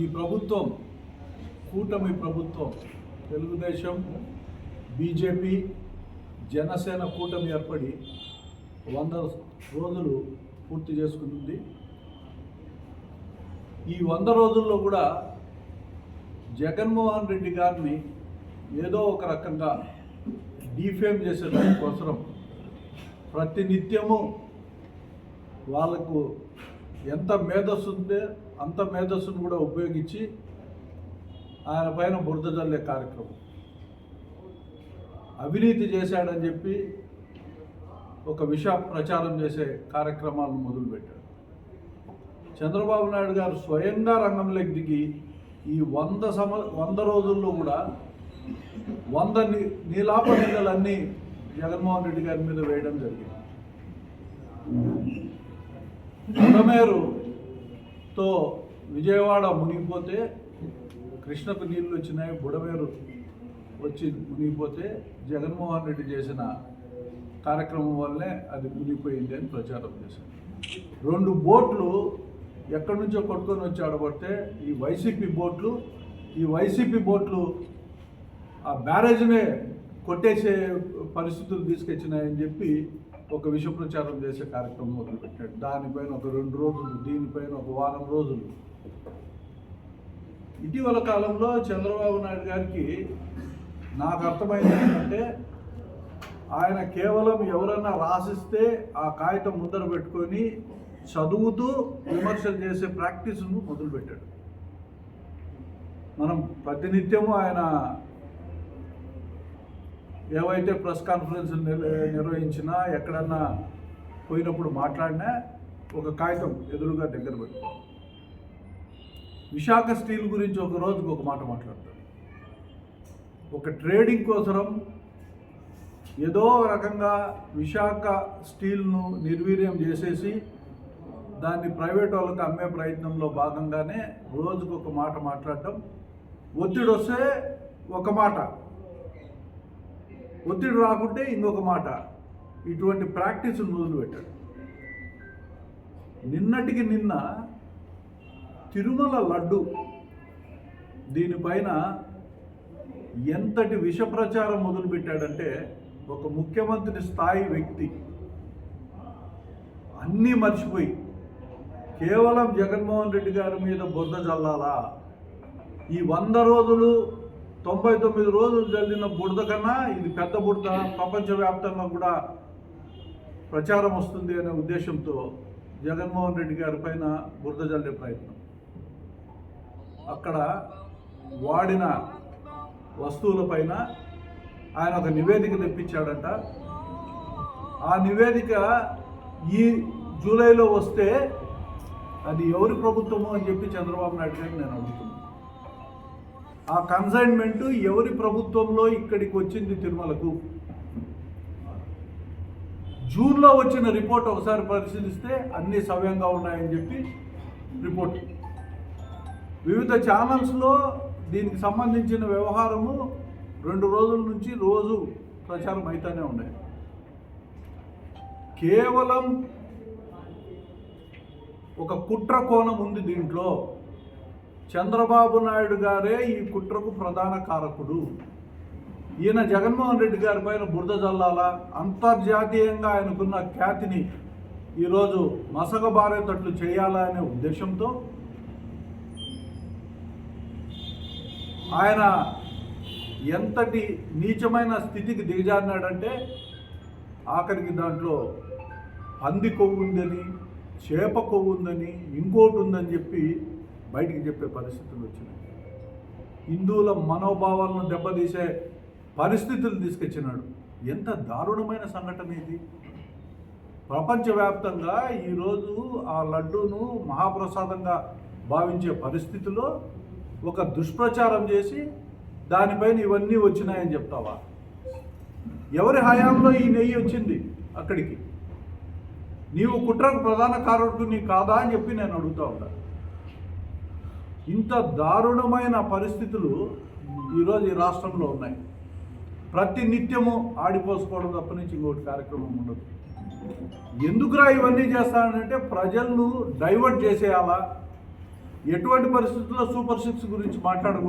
ఈ ప్రభుత్వం కూటమి ప్రభుత్వం తెలుగుదేశం బీజేపీ జనసేన కూటమి ఏర్పడి వంద రోజులు పూర్తి చేసుకుంటుంది. ఈ వంద రోజుల్లో కూడా జగన్మోహన్ రెడ్డి గారిని ఏదో ఒక రకంగా డీఫేమ్ చేసే దానికోసం ప్రతి నిత్యము వాళ్ళకు ఎంత మేధస్సు ఉంటే అంత మేధస్సును కూడా ఉపయోగించి ఆయన పైన బురద జల్లే కార్యక్రమం. అవినీతి చేశాడని చెప్పి ఒక విష ప్రచారం చేసే కార్యక్రమాలను మొదలుపెట్టాడు. చంద్రబాబు నాయుడు గారు స్వయంగా రంగంలోకి దిగి ఈ వంద సమ వంద రోజుల్లో కూడా వంద నీ నీలాప నీళ్ళలన్నీ జగన్మోహన్ రెడ్డి గారి మీద వేయడం జరిగింది. బుడమేరుతో విజయవాడ మునిగిపోతే కృష్ణకు నీళ్ళు వచ్చినాయి బుడమేరు వచ్చి మునిగిపోతే జగన్మోహన్ రెడ్డి చేసిన కార్యక్రమం వల్లే అది మునిగిపోయింది అని ప్రచారం చేశారు. రెండు బోట్లు ఎక్కడి నుంచో కొట్టుకొని వచ్చి ఆడబడితే ఈ వైసీపీ బోట్లు ఈ వైసీపీ బోట్లు ఆ బ్యారేజ్నే కొట్టేసే పరిస్థితులు తీసుకొచ్చినాయని చెప్పి ఒక విష ప్రచారం చేసే కార్యక్రమం మొదలుపెట్టాడు. దానిపైన ఒక రెండు రోజులు దీనిపైన ఒక వారం రోజులు. ఇటీవల కాలంలో చంద్రబాబు నాయుడు గారికి నాకు అర్థమైంది ఏంటంటే ఆయన కేవలం ఎవరన్నా రాసిస్తే ఆ కాగితం ముందర పెట్టుకొని చదువుతూ విమర్శలు చేసే ప్రాక్టీస్ను మొదలుపెట్టాడు. మనం ప్రతినిత్యము ఆయన ఏవైతే ప్రెస్ కాన్ఫరెన్స్ నిర్వహించినా ఎక్కడన్నా పోయినప్పుడు మాట్లాడినా ఒక కాగితం ఎదురుగా దగ్గర పెట్టుకో. విశాఖ స్టీల్ గురించి ఒక రోజుకి ఒక మాట మాట్లాడతాడు ఒక ట్రేడింగ్ కోసరం ఏదో రకంగా విశాఖ స్టీల్ను నిర్వీర్యం చేసేసి దాన్ని ప్రైవేట్ వాళ్ళకి అమ్మే ప్రయత్నంలో భాగంగానే రోజుకు ఒక మాట మాట్లాడటం ఒత్తిడి వస్తే ఒక మాట. ఒత్తిడి రాకుంటే ఇంకొక మాట ఇటువంటి ప్రాక్టీస్ను మొదలుపెట్టాడు. నిన్నటికి నిన్న తిరుమల లడ్డు దీనిపైన ఎంతటి విష ప్రచారం మొదలుపెట్టాడంటే ఒక ముఖ్యమంత్రి స్థాయి వ్యక్తి. అన్నీ మర్చిపోయి కేవలం జగన్మోహన్ రెడ్డి గారి మీద బురద చల్లాలా ఈ వంద రోజులు తొంభై తొమ్మిది రోజులు జరిగిన బురద కన్నా ఇది పెద్ద బురద ప్రపంచవ్యాప్తంగా కూడా ప్రచారం వస్తుంది అనే ఉద్దేశంతో జగన్మోహన్ రెడ్డి గారి పైన బురద జల్లే ప్రయత్నం. అక్కడ వాడిన వస్తువులపైన ఆయన ఒక నివేదిక తెప్పించాడంట. ఆ నివేదిక ఈ జూలైలో వస్తే అది ఎవరి ప్రభుత్వము అని చెప్పి చంద్రబాబు నాయుడు గారికి నేను అడుగుతున్నాను. ఆ కన్సైన్మెంట్ ఎవరి ప్రభుత్వంలో ఇక్కడికి వచ్చింది తిరుమలకు? జూన్లో వచ్చిన రిపోర్ట్ ఒకసారి పరిశీలిస్తే అన్ని సవ్యంగా ఉన్నాయని చెప్పి రిపోర్ట్. వివిధ ఛానల్స్లో దీనికి సంబంధించిన వ్యవహారము రెండు రోజుల నుంచి రోజు ప్రచారం అవుతూనే ఉన్నాయి. కేవలం ఒక కుట్ర కోణం ఉంది దీంట్లో. చంద్రబాబు నాయుడు గారే ఈ కుట్రకు ప్రధాన కారకుడు. ఈయన జగన్మోహన్ రెడ్డి గారి పైన బురద జల్లాల? అంతర్జాతీయంగా ఆయనకున్న ఖ్యాతిని ఈరోజు మసగబారేటట్లు చేయాలా అనే ఉద్దేశంతో ఆయన ఎంతటి నీచమైన స్థితికి దిగజారినాడంటే ఆఖరికి దాంట్లో పంది కొవ్వు ఉందని చేప కొవ్వు ఉందని ఇంకోటి ఉందని చెప్పి బయటికి చెప్పే పరిస్థితులు వచ్చినాయి. హిందువుల మనోభావాలను దెబ్బతీసే పరిస్థితులు తీసుకొచ్చినాడు. ఎంత దారుణమైన సంఘటన ఇది. ప్రపంచవ్యాప్తంగా ఈరోజు ఆ లడ్డూను మహాప్రసాదంగా భావించే పరిస్థితిలో ఒక దుష్ప్రచారం చేసి దానిపైన ఇవన్నీ వచ్చినాయని చెప్తావా? ఎవరి హయాంలో ఈ నెయ్యి వచ్చింది అక్కడికి? నీవు కుట్రకు ప్రధాన కారకుని కాదా అని చెప్పి నేను అడుగుతా ఉంటాను ఇంత దారుణమైన పరిస్థితులు ఈరోజు ఈ రాష్ట్రంలో ఉన్నాయి. ప్రతి నిత్యము ఆడిపోసుకోవడం తప్ప నుంచి ఇంకోటి కార్యక్రమం ఉండదు. ఎందుకురా ఇవన్నీ చేస్తానంటే ప్రజలను డైవర్ట్ చేసేయాలా? ఎటువంటి పరిస్థితుల్లో సూపర్ సిక్స్ గురించి మాట్లాడకూడదు.